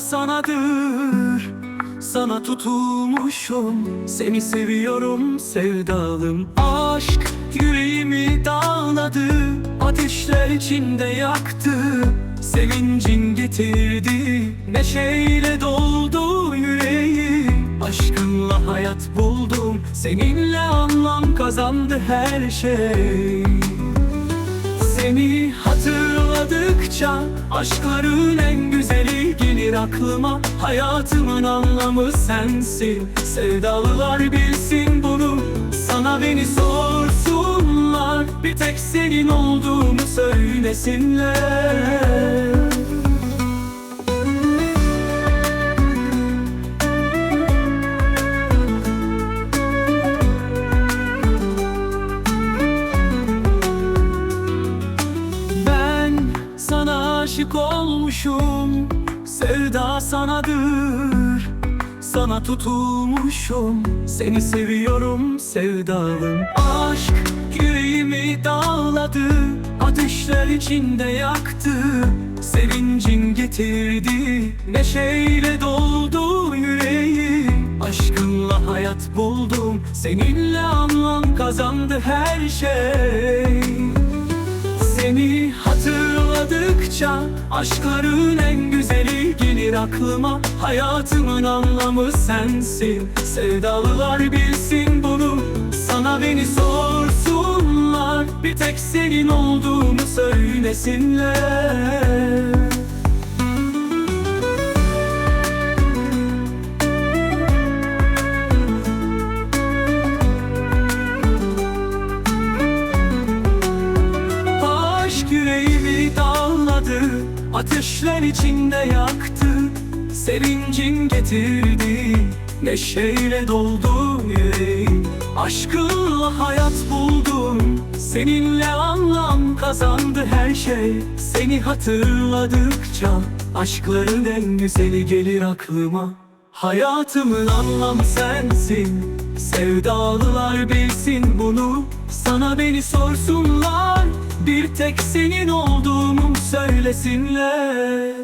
sanadır Sana tutulmuşum. Seni seviyorum sevdalım. Aşk yüreğimi dağladı Ateşler içinde yaktı. Sevincin getirdi Neşeyle doldu yüreğim Aşkınla hayat buldum Seninle anlam kazandı her şey. Seni hatırladıkça aşkların en güzeli gelir aklıma. Hayatımın anlamı sensin Sevdalılar bilsin bunu. Sana beni sorsunlar Bir tek senin olduğunu söylesinler aşık olmuşum. Sevda sanadır. Sana tutulmuşum. Seni seviyorum sevdalım. Aşk yüreğimi dağladı. Ateşler içinde yaktı. Sevincin getirdi. Neşeyle doldu yüreğim Aşkınla hayat buldum. Seninle anlam kazandı her şey aşkların en güzeli gelir aklıma. Hayatımın anlamı sensin. Sevdalılar bilsin bunu. Sana beni sorsunlar. Bir tek senin olduğunu söylesinler Ateşler içinde yaktı Sevincin getirdi Neşeyle doldu yüreğim. Aşkınla hayat buldum Seninle anlam kazandı her şey. Seni hatırladıkça Aşkların en güzeli gelir aklıma. Hayatımın anlamı sensin Sevdalılar bilsin bunu. Sana beni sorsunlar Bir tek senin olduğumu söylesinler